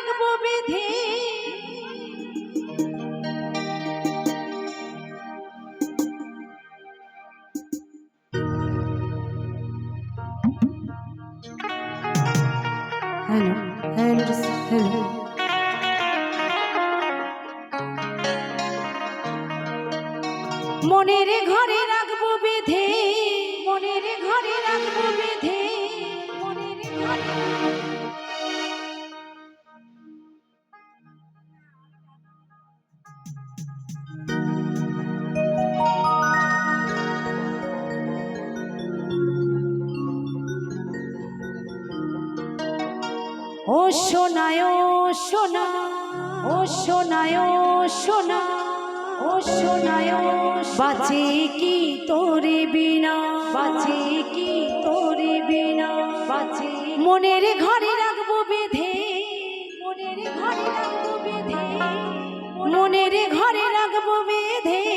রাখব বেঁধে। Hello hello hello মনের ঘরে ও সোনায় সোনা, ও সোনায় সোনা, ও সোনায় বাঁচে কি তোরে বিনা, বাঁচে কি তোরে বিনা। বাঁচে মনের ঘরে রাখব বেঁধে, মনের ঘরে রাখব বেঁধে, মনের ঘরে রাখব বেঁধে।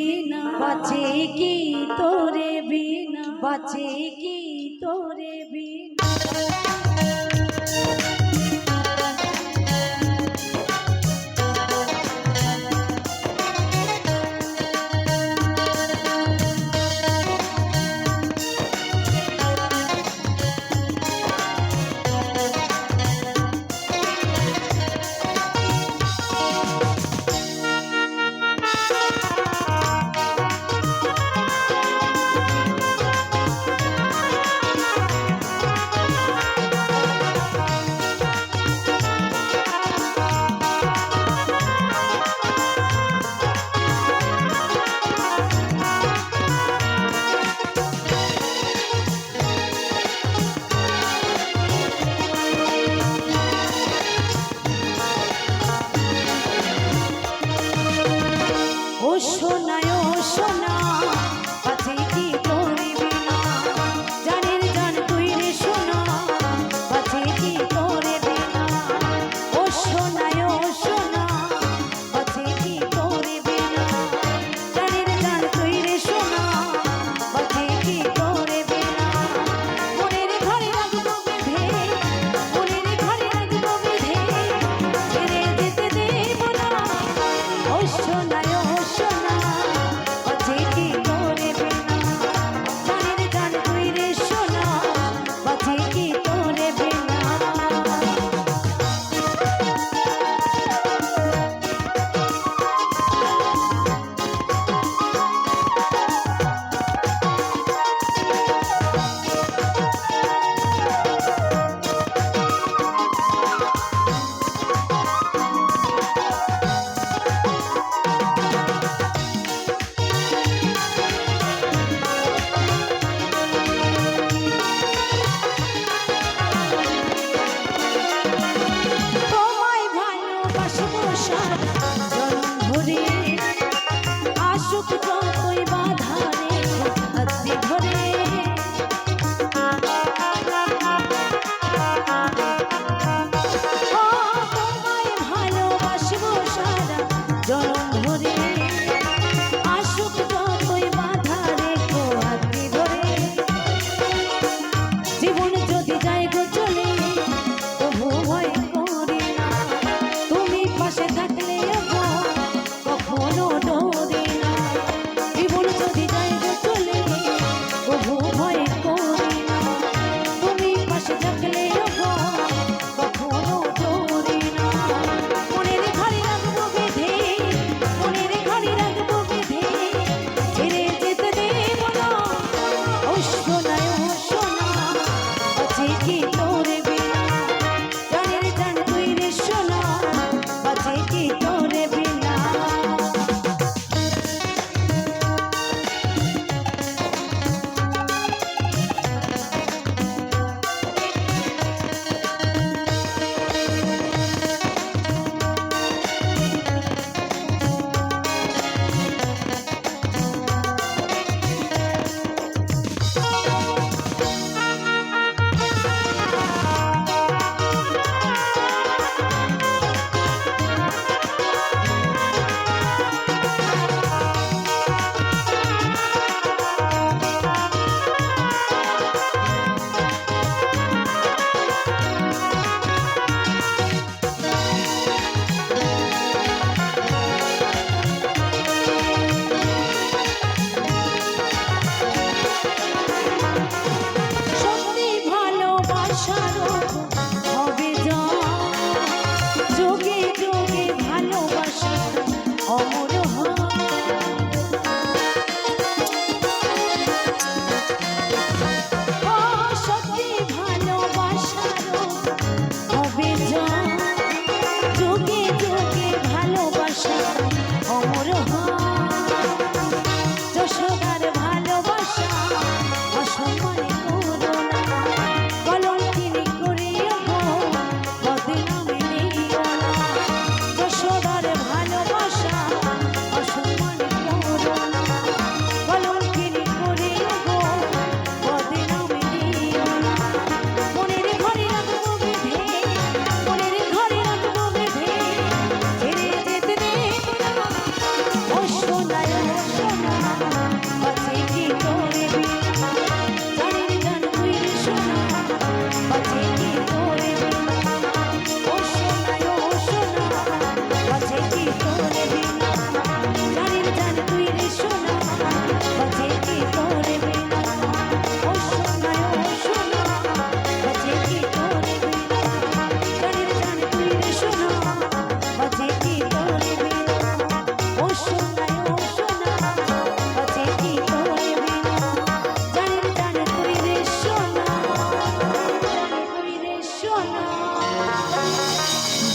বিনা। বাঁচে কি তোরে বিনা? বাঁচে কি তোরে বিনা? na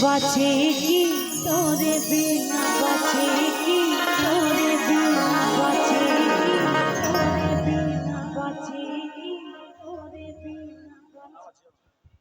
বাঁচে কি? তোরে বিনা বাঁচে কি? তোরে বিনা বাঁচে তোরে বিনা বাঁচে কি? তোরে বিনা